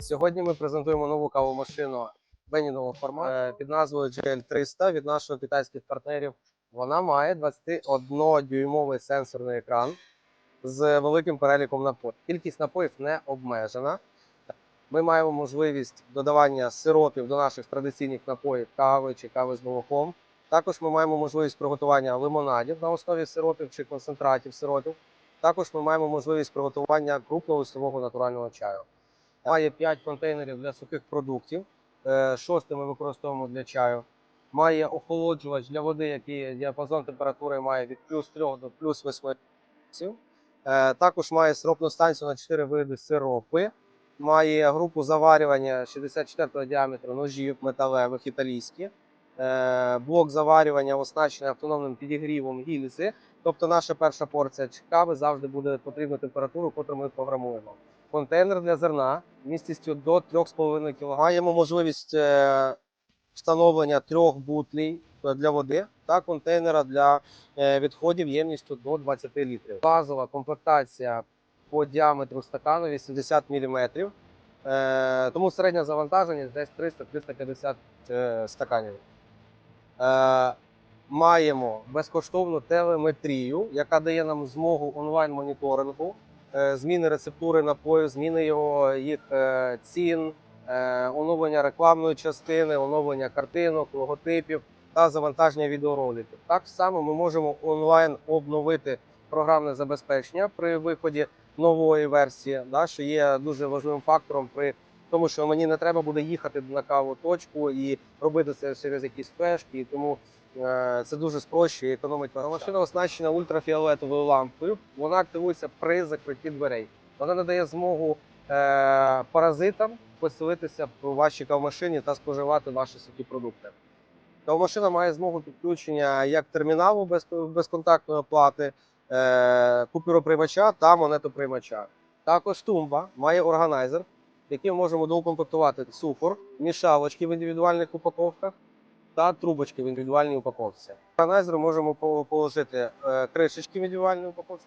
Сьогодні ми презентуємо нову кавомашину бенідового формату е, під назвою GL300 від наших китайських партнерів. Вона має 21-дюймовий сенсорний екран з великим переліком напоїв. Кількість напоїв не обмежена. Ми маємо можливість додавання сиропів до наших традиційних напоїв кави чи кави з молоком. Також ми маємо можливість приготування лимонадів на основі сиропів чи концентратів сиропів. Також ми маємо можливість приготування крупнолистового натурального чаю. Має 5 контейнерів для сухих продуктів. Е, Шостий ми використовуємо для чаю. Має охолоджувач для води, який діапазон температури має від плюс 3 до плюс 8 градусів. Е, Також має сиропну станцію на 4 види сиропи. Має групу заварювання 64 діаметру ножів металевих італійські. Е, Блок заварювання оснащений автономним підігрівом гільзи. Тобто наша перша порція кави завжди буде потрібну температуру, яку ми програмуємо. Контейнер для зерна містістю до 3,5 кг. Маємо можливість е, встановлення трьох бутлей для води та контейнера для е, відходів ємністю до 20 літрів. Базова комплектація по діаметру стакану 80 мм. Е, тому середнє завантаження десь 300-350 е, стаканів. Маємо безкоштовну телеметрію, яка дає нам змогу онлайн-моніторингу, зміни рецептури напою, зміни його їх е, цін, е, оновлення рекламної частини, оновлення картинок, логотипів та завантаження відеороликів. Так само ми можемо онлайн обновити програмне забезпечення при виході нової версії, що є дуже важливим фактором при тому, що мені не треба буде їхати на каву точку і робити це через якісь флешки, тому е, це дуже спрощує економить. час. Машина оснащена ультрафіолетовою лампою. Вона активується при закритті дверей. Вона надає змогу е, паразитам поселитися в вашій кавмашині та споживати ваші сухі продукти. Кавмашина має змогу підключення як терміналу без, безконтактної оплати, е, купюроприймача та монетоприймача. Також тумба має органайзер, яким можемо доукомплектувати цукор, мішалочки в індивідуальних упаковках та трубочки в індивідуальній упаковці. В органайзер можемо положити е, кришечки в індивідуальній упаковці